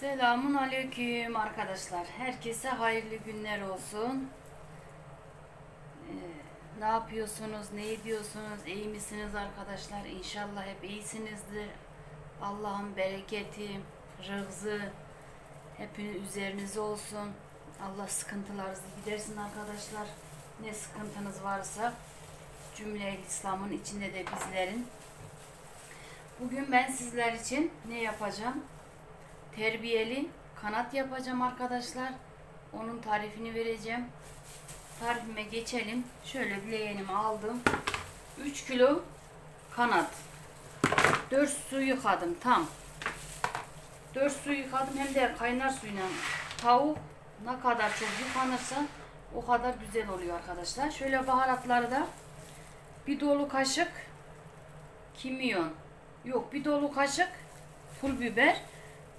Selamun aleyküm arkadaşlar. Herkese hayırlı günler olsun. Ee, ne yapıyorsunuz? Ne ediyorsunuz? İyi misiniz arkadaşlar? İnşallah hep iyisinizdir. Allah'ın bereketi, rızı hepiniz üzerinize olsun. Allah sıkıntılarınızı gidersin arkadaşlar. Ne sıkıntınız varsa cümle İslam'ın içinde de bizlerin. Bugün ben sizler için ne yapacağım? Terbiyeli kanat yapacağım arkadaşlar. Onun tarifini vereceğim. Tarifime geçelim. Şöyle bileğenimi aldım. 3 kilo kanat. 4 su yıkadım tam. 4 su yıkadım hem de kaynar suyla. Tavuk ne kadar çok yıkanırsa o kadar güzel oluyor arkadaşlar. Şöyle baharatları da bir dolu kaşık kimyon. Yok bir dolu kaşık pul biber.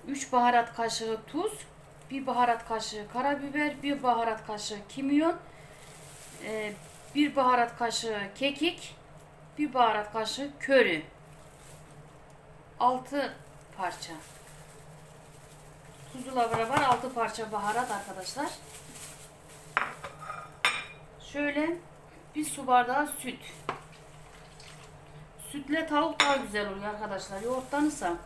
3 baharat kaşığı tuz, 1 baharat kaşığı karabiber, 1 baharat kaşığı kimyon, 1 baharat kaşığı kekik, 1 baharat kaşığı köri. 6 parça. Tuzla beraber 6 parça baharat arkadaşlar. Şöyle bir su bardağı süt. Sütle tavuk daha güzel oluyor arkadaşlar. Yoğurttanırsa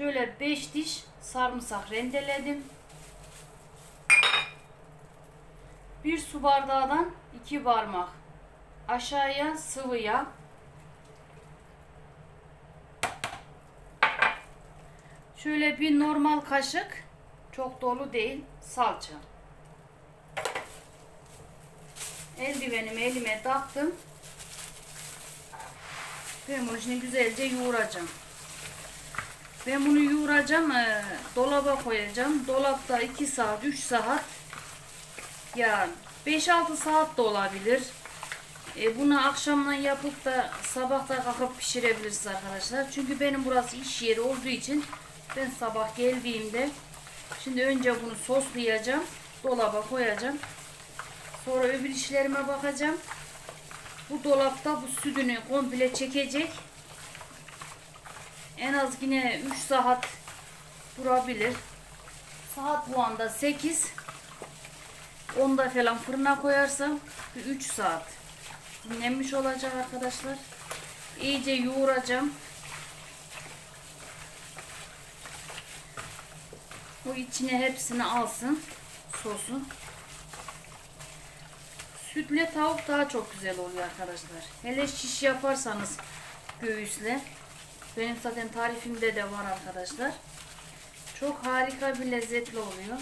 Şöyle 5 diş sarımsak rendeledim. Bir su bardağından 2 parmak aşağıya sıvı yağ. Şöyle bir normal kaşık çok dolu değil salça. Eldivenimi elime taktım. Şimdi güzelce yoğuracağım. Ben bunu yoğuracağım, e, dolaba koyacağım. Dolapta 2 saat, 3 saat ya 5-6 saat de olabilir. E, bunu akşamdan yapıp da sabahta kalkıp pişirebilirsiniz arkadaşlar. Çünkü benim burası iş yeri olduğu için ben sabah geldiğimde şimdi önce bunu soslayacağım. Dolaba koyacağım. Sonra öbür işlerime bakacağım. Bu dolapta bu sütünü komple çekecek. En az yine 3 saat durabilir. Saat bu anda 8. Onda falan fırına koyarsam 3 saat dinlenmiş olacak arkadaşlar. İyice yoğuracağım. Bu içine hepsini alsın sosu. Sütle tavuk daha çok güzel oluyor arkadaşlar. Hele şiş yaparsanız göğüsle benim zaten tarifimde de var arkadaşlar. Çok harika bir lezzetli oluyor.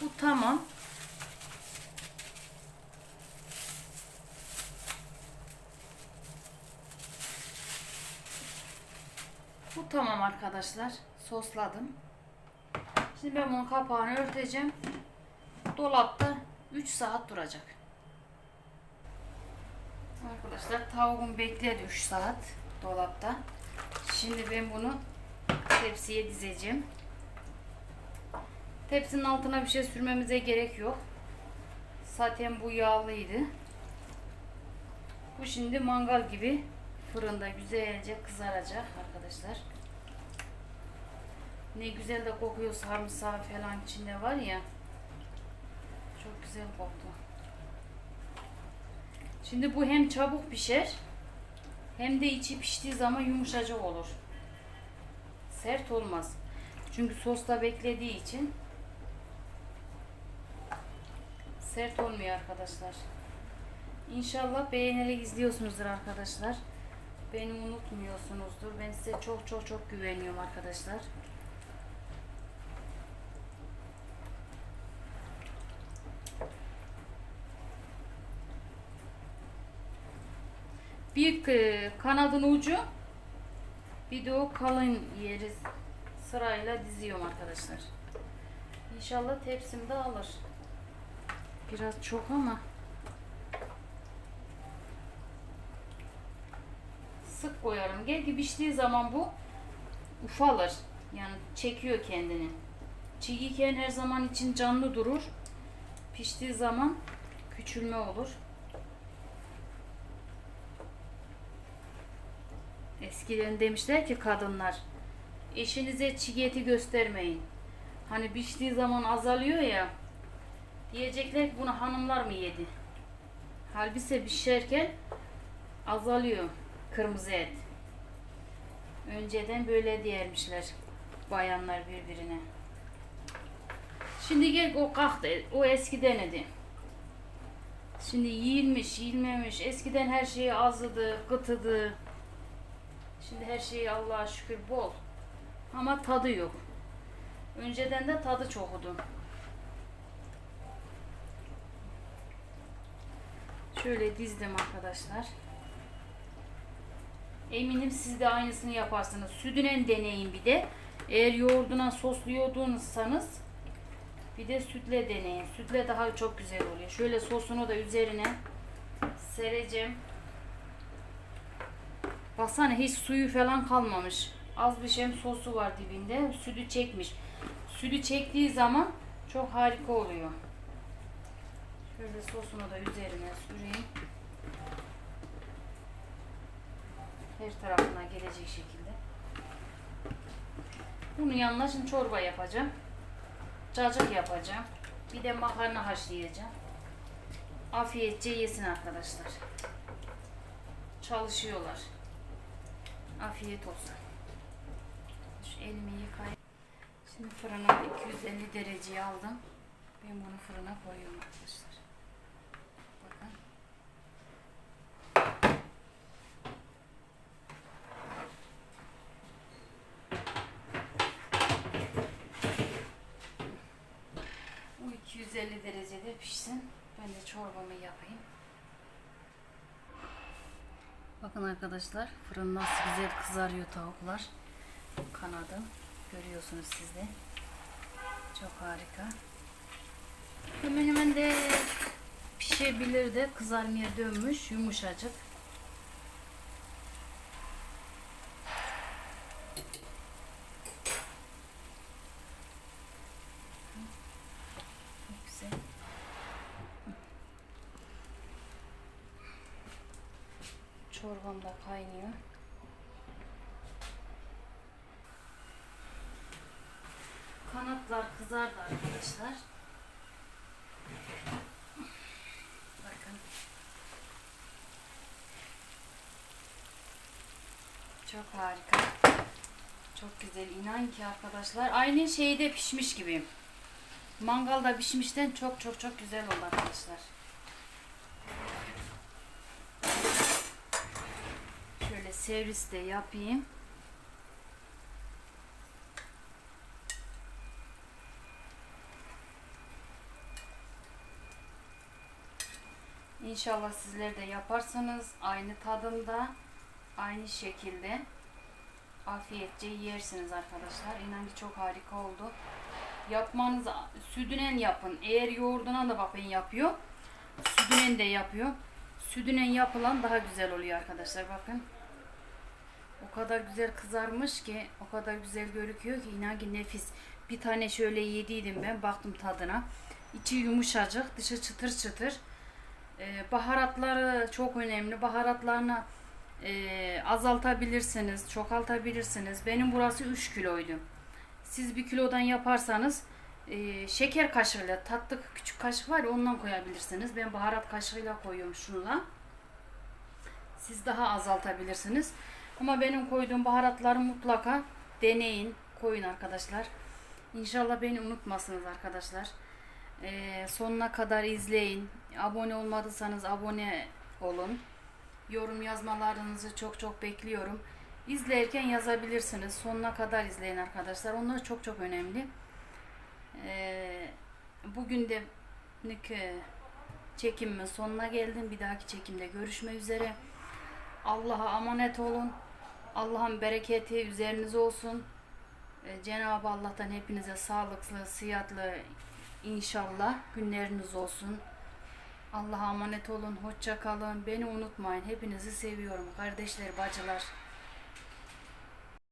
Bu tamam. Bu tamam arkadaşlar. Sosladım. Şimdi ben bunun kapağını örteceğim. Dolapta 3 saat duracak. Arkadaşlar tavuğum bekledi 3 saat dolapta. Şimdi ben bunu tepsiye dizeceğim. Tepsinin altına bir şey sürmemize gerek yok. Zaten bu yağlıydı. Bu şimdi mangal gibi fırında güzelce kızaracak arkadaşlar. Ne güzel de kokuyor sarımsağı falan içinde var ya. Çok güzel koktu. Şimdi bu hem çabuk pişer hem de içi piştiği zaman yumuşacık olur. Sert olmaz. Çünkü sosta beklediği için sert olmuyor arkadaşlar. İnşallah beğenerek izliyorsunuzdur arkadaşlar. Beni unutmuyorsunuzdur. Ben size çok çok çok güveniyorum arkadaşlar. Bir e, kanadın ucu bir de o kalın yeri sırayla diziyorum arkadaşlar. İnşallah tepsimde alır. Biraz çok ama sık koyarım. Gel piştiği zaman bu ufalır. Yani çekiyor kendini. Çiğken her zaman için canlı durur. Piştiği zaman küçülme olur. Eskiden demişler ki kadınlar Eşinize çiğ eti göstermeyin. Hani piştiği zaman azalıyor ya. Diyecekler ki bunu hanımlar mı yedi? Halbuki pişerken azalıyor kırmızı et. Önceden böyle diyermişler bayanlar birbirine. Şimdi gel o kalktı. O eskiden idi. Şimdi yiyilmiş, yiyilmemiş. Eskiden her şeyi azdı, kıtıdı. Şimdi her şeyi Allah'a şükür bol. Ama tadı yok. Önceden de tadı çoktu. Şöyle dizdim arkadaşlar. Eminim siz de aynısını yaparsınız. Sütüne deneyin bir de. Eğer yoğurduna sosluyordunuzsanız bir de sütle deneyin. Sütle daha çok güzel oluyor. Şöyle sosunu da üzerine sereceğim. Baksana hiç suyu falan kalmamış. Az bir şey sosu var dibinde. Sütü çekmiş. Sütü çektiği zaman çok harika oluyor. Şöyle sosunu da üzerine süreyim. Her tarafına gelecek şekilde. Bunun yanına şimdi çorba yapacağım. Cacık yapacağım. Bir de makarna haşlayacağım. Afiyetçe yesin arkadaşlar. Çalışıyorlar. Afiyet olsun. Şu elimi yıkayayım. Şimdi fırına 250 dereceye aldım. Ben bunu fırına koyuyorum arkadaşlar. Bakın. Bu 250 derecede pişsin. Ben de çorbamı yapayım. Bakın arkadaşlar fırın nasıl güzel kızarıyor tavuklar. Kanadı. Görüyorsunuz siz de. Çok harika. Hemen hemen de pişebilir de kızarmaya dönmüş yumuşacık. Çok güzel. Çorbam kaynıyor. Kanatlar kızardı arkadaşlar. Bakın. Çok harika. Çok güzel. İnan ki arkadaşlar aynı şeyde pişmiş gibi. Mangalda pişmişten çok çok çok güzel oldu arkadaşlar. Şöyle servis de yapayım. İnşallah sizler de yaparsanız aynı tadında, aynı şekilde afiyetçe yersiniz arkadaşlar. İnan ki çok harika oldu. Yapmanız südünen yapın. Eğer yoğurduna da bakın yapıyor. Südünen de yapıyor. Südünen yapılan daha güzel oluyor arkadaşlar bakın. O kadar güzel kızarmış ki, o kadar güzel görünüyor ki inan ki nefis. Bir tane şöyle yediydim ben, baktım tadına. İçi yumuşacık, dışı çıtır çıtır. Ee, baharatları çok önemli. Baharatlarını e, azaltabilirsiniz, çoğaltabilirsiniz. Benim burası 3 kiloydu. Siz bir kilodan yaparsanız e, şeker kaşığıyla tatlı küçük kaşık var ya ondan koyabilirsiniz. Ben baharat kaşığıyla koyuyorum şunla. Siz daha azaltabilirsiniz. Ama benim koyduğum baharatları mutlaka deneyin, koyun arkadaşlar. İnşallah beni unutmasınız arkadaşlar. Ee, sonuna kadar izleyin. Abone olmadıysanız abone olun. Yorum yazmalarınızı çok çok bekliyorum. İzlerken yazabilirsiniz. Sonuna kadar izleyin arkadaşlar. Onlar çok çok önemli. Ee, bugün de çekimin sonuna geldim. Bir dahaki çekimde görüşmek üzere. Allah'a emanet olun. Allah'ın bereketi üzerinize olsun. Ee, Cenab-ı Allah'tan hepinize sağlıklı, sıhhatli inşallah günleriniz olsun. Allah'a emanet olun. Hoşça kalın. Beni unutmayın. Hepinizi seviyorum. Kardeşler, bacılar.